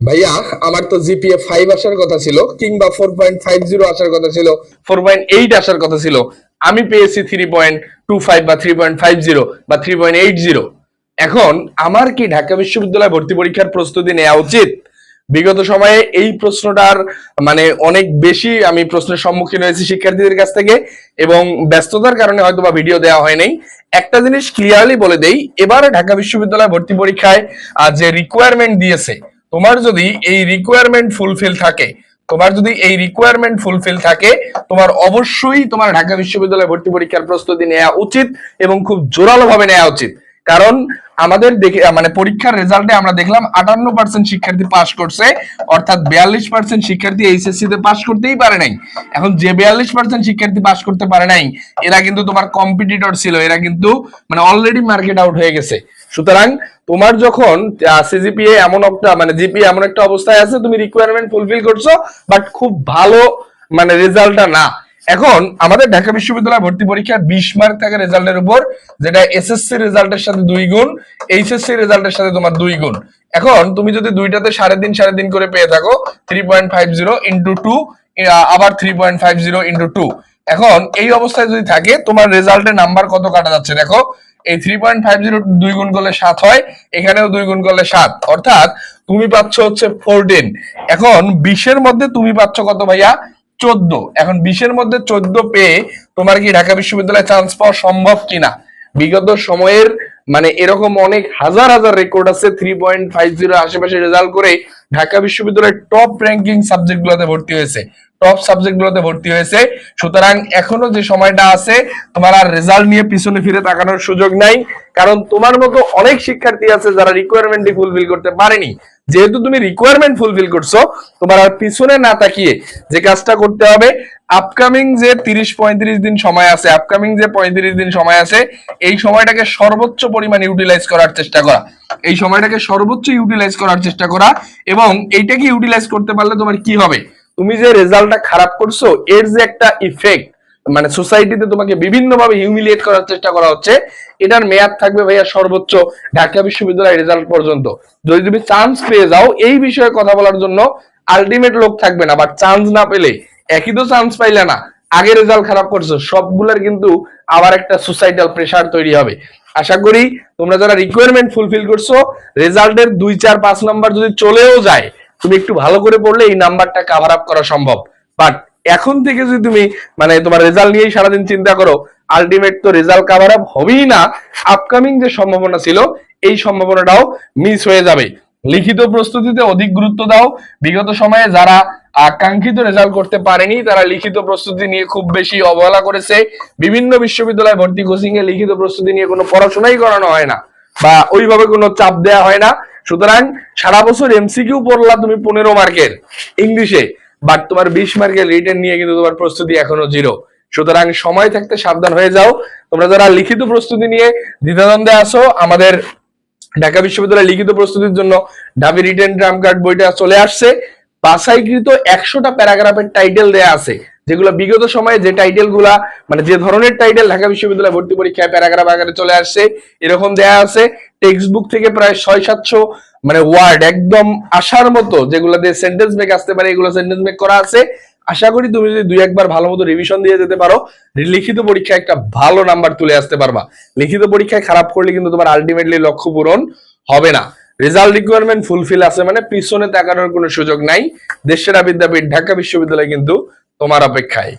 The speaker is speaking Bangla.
ভাইয়া, আমার তো জিপিএ ফাইভ আসার কথা ছিল কিংবা ফোর পয়েন্ট ফাইভ জিরো আসার কথা ছিল ফোর পয়েন্ট এইট আসার কথা ছিল। আমি পেয়েছি থ্রি পয়েন্ট টু ফাইভ বা থ্রি পয়েন্ট ফাইভ জিরো বা থ্রি পয়েন্ট এইট জিরো এখন আমার কি ঢাকা বিশ্ববিদ্যালয় ভর্তি পরীক্ষার প্রস্তুতি নেওয়া উচিত? বিগত সময়ে এই প্রশ্নটার মানে অনেক বেশি আমি প্রশ্নের সম্মুখীন হয়েছি শিক্ষার্থীদের কাছ থেকে এবং ব্যস্ততার কারণে হয়তো বা ভিডিও দেওয়া হয় নাই। একটা জিনিস ক্লিয়ারলি বলে দেই, এবারে ঢাকা বিশ্ববিদ্যালয় ভর্তি পরীক্ষায় যে রিকোয়ারমেন্ট দিয়েছে তোমার যদি এই রিকোয়ারমেন্ট ফুলফিল থাকে, তোমার যদি এই রিকোয়ারমেন্ট ফুলফিল থাকে, তোমার অবশ্যই তোমার ঢাকা বিশ্ববিদ্যালয়ে ভর্তি পরীক্ষার প্রস্তুতি নেওয়া উচিত এবং খুব জোরালো ভাবে নেওয়া উচিত। কারণ আমাদের দেখে মানে পরীক্ষার রেজাল্টে আমরা দেখলাম আটান্ন পার্সেন্ট শিক্ষার্থী পাশ করছে, অর্থাৎ বিয়াল্লিশ পার্সেন্ট শিক্ষার্থী এইচএসসি তে পাশ করতেই পারে নাই। এখন যে বিয়াল্লিশ পার্সেন্ট শিক্ষার্থী পাশ করতে পারে নাই, এরা কিন্তু তোমার কম্পিটিটর ছিল, এরা কিন্তু মানে অলরেডি মার্কেট আউট হয়ে গেছে। সুতরাং তোমার যখন সিজিপিএ এমন একটা মানে জিপিএ এমন একটা অবস্থায় আছে, তুমি রিকোয়ারমেন্ট ফুলফিল করছ বাট খুব ভালো মানে রেজাল্টটা না। এখন আমাদের ঢাকা বিশ্ববিদ্যালয় ভর্তি পরীক্ষা বিশ মার্ক থাকে রেজাল্টের উপর, যেটা এসএসসি রেজাল্টের সাথে দুই গুণ এইচএসসি রেজাল্টের সাথে তোমার দুই গুণ। এখন তুমি যদি দুইটাতে সাড়ে তিন সাড়ে তিন করে পেয়ে থাকো three point five zero into two আবার three point five zero into two এখন এই অবস্থায় যদি থাকে, তোমার রেজাল্টের নাম্বার কত কাটা যাচ্ছে দেখো, এই থ্রি পয়েন্ট ফাইভ জিরো দুই গুণ করলে সাত হয়, এখানেও দুই গুণ করলে সাত। অর্থাৎ তুমি পাচ্ছ হচ্ছে ফোরটিন এখন বিশের মধ্যে তুমি পাচ্ছ কত ভাইয়া? চোদ্দ। এখন বিশের মধ্যে চোদ্দ পেয়ে তোমার কি ঢাকা বিশ্ববিদ্যালয়ে চান্স পাওয়া সম্ভব কিনা? বিগত সময়ের মানে এরকম অনেক হাজার হাজার রেকর্ড আছে থ্রি পয়েন্ট ফাইভ জিরো আশেপাশে রেজাল্ট করে ঢাকা বিশ্ববিদ্যালয়ের টপ র্যাঙ্কিং সাবজেক্ট গুলোতে ভর্তি হয়েছে। টপ সাবজেক্ট গুলোতে ভর্তি হয়েছে। সুতরাং এখনও যে সময়টা আছে, তোমার আর রেজাল্ট নিয়ে পিছনে ফিরে তাকানোর সুযোগ নাই। কারণ তোমার মতো অনেক শিক্ষার্থী আছে যারা রিকোয়ারমেন্টই ফুলফিল করতে পারেনি। যেহেতু তুমি রিকোয়ারমেন্ট ফুলফিল করছ, তোমার আর পিছনে না তাকিয়ে যে কাজটা করতে হবে আপকামিং যে তিরিশ পঁয়ত্রিশ দিন সময় আছে আপকামিং যে পঁয়ত্রিশ দিন সময় আছে, এই সময়টাকে সর্বোচ্চ পরিমাণ ইউটিলাইজ করার চেষ্টা করা। এই সময়টাকে সর্বোচ্চ ইউটিলাইজ করার চেষ্টা করা এবং এইটাকে ইউটিলাইজ করতে পারলে তোমার কি হবে? তুমি যে রেজাল্টটা খারাপ করছ, এর যে একটা ইফেক্ট মানে সোসাইটিতে তোমাকে বিভিন্ন ভাবে হিউমিলিয়েট করার চেষ্টা করা হচ্ছে, এটার মেয়াদ থাকবে ভাইয়া সর্বোচ্চ ঢাকা বিশ্ববিদ্যালয় রেজাল্ট পর্যন্ত। যদি তুমি চান্স পেয়ে যাও, এই বিষয়ে কথা বলার জন্য আলটিমেট লোক থাকবে না বাট চান্স না পেলে একই তো চান্স পাইলে না, আগে রেজাল্ট খারাপ করছ, সবগুলোর কিন্তু আবার একটা সোসাইটাল প্রেসার তৈরি হবে। আশা করি তোমরা যারা রিকোয়ারমেন্ট ফুলফিল করছ রেজাল্টের দুই, চার, পাঁচ নাম্বার যদি চলেও যায় তুমি একটু ভালো করে পড়লে এই নাম্বারটা কাভার আপ করা সম্ভব। বাট এখন থেকে যদি তুমি মানে তোমার রেজাল্ট নিয়েই সারাদিন চিন্তা করো আলটিমেট তো রেজাল্ট কাভার আপ হবেই না। আপকামিং যে সম্ভাবনা ছিল, এই সম্ভাবনাটাও মিস হয়ে যাবে। লিখিত প্রস্তুতিতে অধিক গুরুত্ব দাও। বিগত সময়ে যারা আকাঙ্ক্ষিত রেজাল্ট করতে পারেনি, তারা লিখিত প্রস্তুতি নিয়ে খুব বেশি অবহেলা করেছে। বিভিন্ন বিশ্ববিদ্যালয়ে ভর্তি কোচিং এ লিখিত প্রস্তুতি নিয়ে কোনো পড়াশোনাই করানো হয় না। বা ওইভাবে কোনো চাপ দেওয়া হয় না। সুতরাং সারা বছর এমসিকিউ পড়লা তুমি পনেরো মার্কের ইংলিশে বাট তোমার বিশ মার্কের রিটেন নিয়ে কিন্তু তোমার প্রস্তুতি এখনও জিরো সুতরাং সময় থাকতে সাবধান হয়ে যাও। তোমরা যারা লিখিত প্রস্তুতি নিয়ে দ্বিধাদ্বন্দ্বে আসো আমাদের ঢাকা বিশ্ববিদ্যালয় লিখিত প্রস্তুতির জন্য ঢাবি রিটেন ড্রাম কার্ড বইটা চলে আসছে। বাছাইকৃত একশোটা প্যারাগ্রাফের টাইটেল দেয়া আছে। যেগুলো বিগত সময়ে যে টাইটেলগুলা মানে যে ধরনের টাইটেল ঢাকা বিশ্ববিদ্যালয় ভর্তি পরীক্ষায় প্যারাগ্রাফ আকারে চলে আসছে, এরকম দেয়া আছে। টেক্সট বুক থেকে প্রায় ছয় সাতশো মানে ওয়ার্ড একদম আসার মতো যেগুলো দিয়ে সেন্টেন্স মেক আসতে পারে, এগুলো সেন্টেন্স মেক করা আছে। আশা করি তুমি যদি দুই একবার ভালো মতো রিভিশন দিয়ে যেতে পারো, লিখিত পরীক্ষায় একটা ভালো নাম্বার তুলে আসতে পারবা। লিখিত পরীক্ষায় খারাপ করলে কিন্তু তোমার আলটিমেটলি লক্ষ্য পূরণ হবে না। রেজাল্ট রিকোয়ারমেন্ট ফুলফিল আছে মানে পিছনে তাকানোর কোনো সুযোগ নাই। দেশেরা বিদ্যাপীঠ, ঢাকা বিশ্ববিদ্যালয় কিন্তু তোমার অপেক্ষায়।